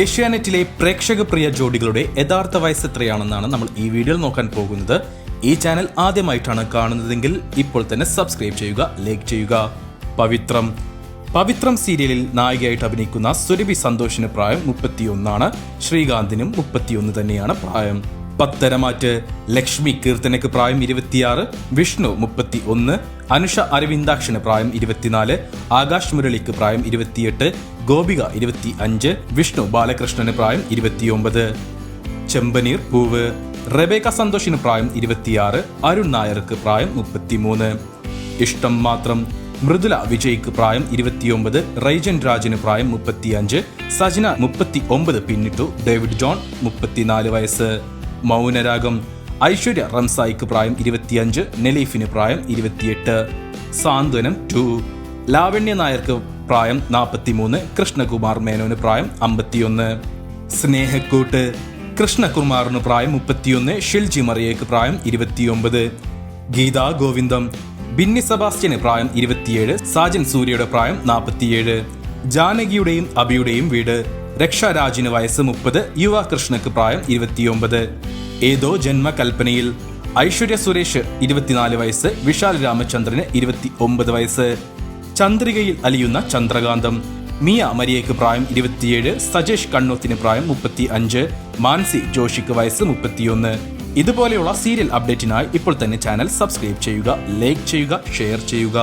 ഏഷ്യാനെറ്റിലെ പ്രേക്ഷക പ്രിയ ജോഡികളുടെ യഥാർത്ഥ വയസ്സ് എത്രയാണെന്നാണ് നമ്മൾ ഈ വീഡിയോയിൽ നോക്കാൻ പോകുന്നത്. ഈ ചാനൽ ആദ്യമായിട്ടാണ് കാണുന്നതെങ്കിൽ ഇപ്പോൾ തന്നെ സബ്സ്ക്രൈബ് ചെയ്യുക ലൈക്ക് ചെയ്യുക. പവിത്രം. പവിത്രം സീരിയലിൽ നായികയായിട്ട് അഭിനയിക്കുന്ന സുരഭി സന്തോഷിന് പ്രായം മുപ്പത്തിയൊന്നാണ്. ശ്രീകാന്തിനും മുപ്പത്തിയൊന്ന് തന്നെയാണ് പ്രായം. പത്തരമാറ്റ് ലക്ഷ്മി കീർത്തനയ്ക്ക് പ്രായം ഇരുപത്തിയാറ് വിഷ്ണു മുപ്പത്തി ഒന്ന് അനുഷ അരവിന്ദാക്ഷന് പ്രായം ഇരുപത്തിനാല് ആകാശ് മുരളിക്ക് പ്രായം ഇരുപത്തിയെട്ട് ഗോപിക ഇരുപത്തി അഞ്ച് വിഷ്ണു ബാലകൃഷ്ണന് പ്രായം ഇരുപത്തിയൊമ്പത്. ചെമ്പനീർ പൂവ്. റെബേക്ക സന്തോഷിന് പ്രായം ഇരുപത്തിയാറ് അരുൺ നായർക്ക് പ്രായം മുപ്പത്തിമൂന്ന്. ഇഷ്ടം മാത്രം. മൃദുല വിജയ്ക്ക് പ്രായം ഇരുപത്തിയൊമ്പത് റൈജൻ രാജിന് പ്രായം മുപ്പത്തിയഞ്ച് സജന മുപ്പത്തി ഒമ്പത് പിന്നിട്ടു ഡേവിഡ് ജോൺ മുപ്പത്തിനാല് വയസ്സ്. മൗനരാഗം. ഐശ്വര്യ റംസായിക്ക് പ്രായം ഇരുപത്തിയഞ്ച് നെലീഫിന് പ്രായം ഇരുപത്തിയെട്ട് സാന്ത്വനം ടു. ലാവണ്യ നായർക്ക് പ്രായം നാൽപ്പത്തിമൂന്ന് കൃഷ്ണകുമാർ മേനോന് പ്രായം അമ്പത്തിയൊന്ന്. സ്നേഹക്കൂട്ട് കൃഷ്ണകുമാറിന് പ്രായം മുപ്പത്തിയൊന്ന് ഷിൽജി മറിയയ്ക്ക് പ്രായം ഇരുപത്തിയൊമ്പത്. ഗീതാ ഗോവിന്ദം ബിന്നി സെബാസ്റ്റ്യന് പ്രായം ഇരുപത്തിയേഴ് സാജൻ സൂര്യയുടെ പ്രായം നാൽപ്പത്തിയേഴ് ജാനകിയുടെയും അബിയുടെയും വീട് രക്ഷാരാജിന് വയസ്സ് മുപ്പത് യുവ കൃഷ്ണക്ക് പ്രായം ഇരുപത്തിയൊമ്പത്. ഏതോ ജന്മകൽപ്പനയിൽ ഐശ്വര്യ സുരേഷ് ഇരുപത്തിനാല് വയസ്സ് വിശാൽ രാമചന്ദ്രന് ഇരുപത്തി ഒമ്പത് വയസ്സ്. ചന്ദ്രികയിൽ അലിയുന്ന ചന്ദ്രകാന്തം. മിയ മരിയയ്ക്ക് പ്രായം ഇരുപത്തിയേഴ് സജേഷ് കണ്ണൂത്തിന് പ്രായം മുപ്പത്തി അഞ്ച് മാൻസി ജോഷിക്ക് വയസ്സ് മുപ്പത്തിയൊന്ന്. ഇതുപോലെയുള്ള സീരിയൽ അപ്ഡേറ്റിനായി ഇപ്പോൾ തന്നെ ചാനൽ സബ്സ്ക്രൈബ് ചെയ്യുക ലൈക്ക് ചെയ്യുക ഷെയർ ചെയ്യുക.